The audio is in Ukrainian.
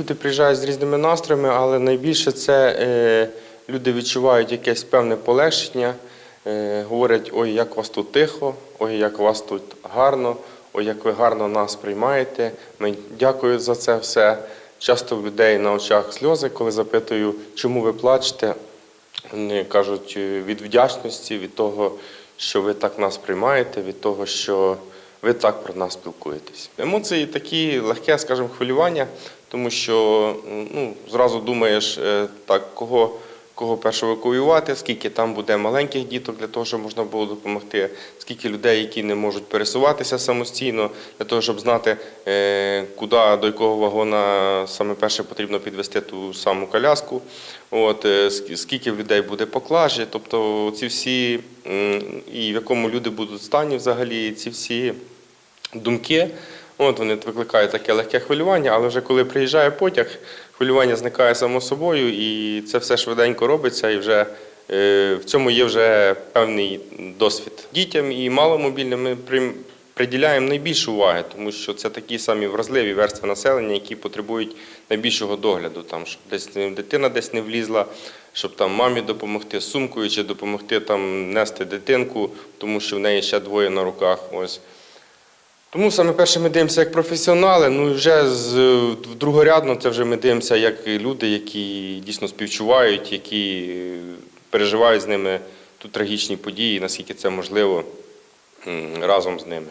Люди приїжджають з різними настроями, але найбільше це е, люди відчувають якесь певне полегшення, е, говорять, ой, як у вас тут тихо, ой, як у вас тут гарно, ой, як ви гарно нас приймаєте. Ми дякую за це все. Часто в людей на очах сльози, коли запитую, чому ви плачете. Вони кажуть від вдячності, від того, що ви так нас приймаєте, від того, що ви так про нас спілкуєтесь. Емоції такі легке, скажімо, хвилювання, тому що ну, зразу думаєш, е, так, кого, кого перше евакуювати, скільки там буде маленьких діток для того, щоб можна було допомогти, скільки людей, які не можуть пересуватися самостійно, для того, щоб знати, е, куди, до якого вагона саме перше потрібно підвести ту саму коляску. От, е, скільки людей буде поклажі, тобто ці всі, і в якому люди будуть стані взагалі, ці всі думки, от вони викликають таке легке хвилювання, але вже коли приїжджає потяг, хвилювання зникає само собою, і це все швиденько робиться, і вже е, в цьому є вже певний досвід. Дітям і маломобільним ми приділяємо найбільше уваги, тому що це такі самі вразливі верстви населення, які потребують найбільшого догляду, там, щоб десь дитина десь не влізла, щоб там мамі допомогти сумкою чи допомогти там нести дитинку, тому що в неї ще двоє на руках. Ось. Тому саме перше ми дивимося як професіонали, ну і вже з другорядно це вже ми дивимося як люди, які дійсно співчувають, які е, переживають з ними тут трагічні події, наскільки це можливо разом з ними.